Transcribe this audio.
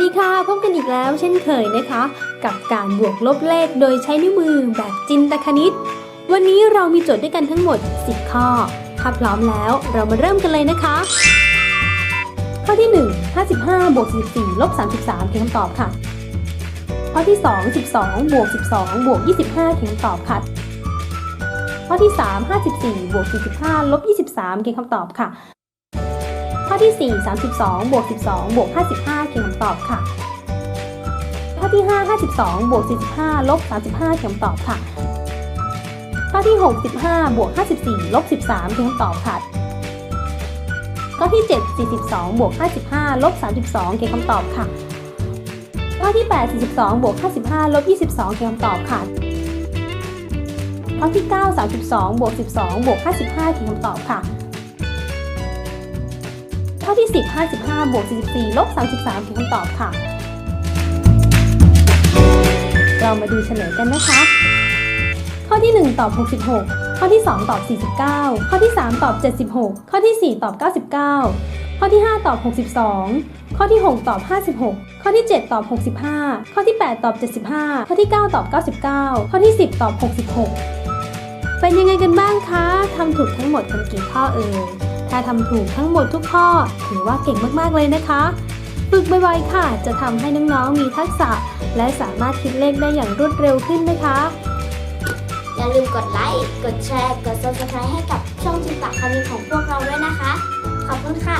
ดีค่ะพบกันอีกแล้วเช่นเคยนะคะ กับการบวกลบเลขโดยใช้นิ้วมือแบบจินตคณิต วันนี้เรามีโจทย์ด้วยกันทั้งหมด 10 ข้อ ถ้าพร้อมแล้วเรามาเริ่มกันเลยนะคะ ข้อที่ 1 55บวก44ลบ33คือคำตอบค่ะ ข้อที่ 2 12บวก12บวก25คือคำตอบค่ะ ข้อที่ 3 54บวก45ลบ23คือคำตอบค่ะ ข้อที่ 4 32บวก12บวก55คือคำตอบค่ะ ข้อที่ 5 52บวก45ลบ35คือคำตอบค่ะ ข้อที่6 15บวก54ลบ13คือคำตอบค่ะ ข้อที่ 7 42บวก55ลบ32คือคำตอบค่ะ ข้อที่ 8 42บวก55ลบ22คือคำตอบค่ะข้อที่ 9 32บวก12บวก55คือคำตอบค่ะ ข้อที่ 10 55บวก44ลบ33คือคำตอบค่ะ เรามาดูเฉลยกันนะคะ ข้อที่ 1 ตอบ 66 ข้อที่ 2 ตอบ 49 ข้อที่ 3 ตอบ 76 ข้อที่ 4 ตอบ 99 ข้อที่ 5 ตอบ 62 ข้อที่ 6 ตอบ 56 ข้อที่ 7 ตอบ 65 ข้อที่ 8 ตอบ 75 ข้อที่ 9 ตอบ 99 ข้อที่ 10 ตอบ 66 เป็นยังไงกันบ้างคะทำถูกทั้งหมดกันกี่ข้อเอ่ย ถ้าทำถูกทั้งหมดทุกข้อ ถือว่าเก่งมากๆเลยนะคะ ฝึกบ่อยๆค่ะ จะทำให้น้องๆมีทักษะ และสามารถคิดเลขได้อย่างรวดเร็วขึ้นนะคะ อย่าลืมกดไลค์ กดแชร์ กด subscribe ให้กับช่องจินตคณิตของพวกเราด้วยนะคะ ขอบคุณค่ะ